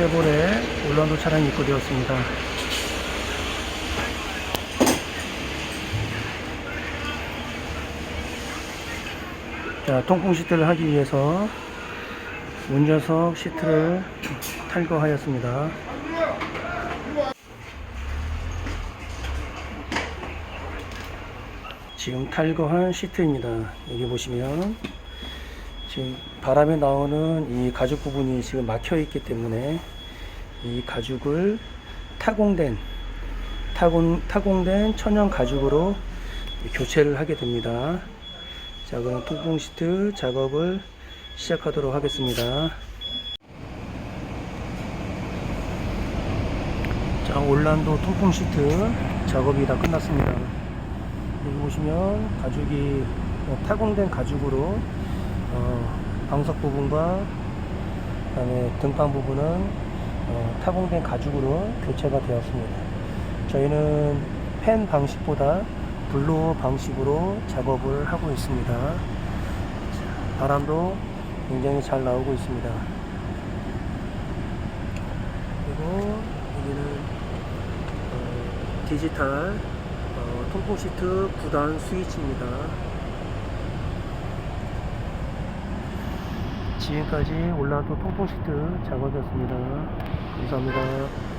쉐보레 올란도 차량이 입고되었습니다. 자, 통풍 시트를 하기 위해서 운전석 시트를 탈거하였습니다. 지금 탈거한 시트입니다. 여기 보시면 지금 바람에 나오는 이 가죽 부분이 지금 막혀 있기 때문에 이 가죽을 타공된 타공, 타공된 천연 가죽으로 교체를 하게 됩니다. 자, 그럼 통풍 시트 작업을 시작하도록 하겠습니다. 자, 올란도 통풍 시트 작업이 다 끝났습니다. 여기 보시면 가죽이 어, 타공된 가죽으로 어, 방석 부분과 그다음에 등판 부분은 어, 타공된 가죽으로 교체가 되었습니다. 저희는 펜 방식보다 블로어 방식으로 작업을 하고 있습니다. 자, 바람도 굉장히 잘 나오고 있습니다. 그리고 여기는 어, 디지털 어, 통풍 시트 9단 스위치입니다. 지금까지 올라도 통풍 시트 작업이었습니다. 감사합니다.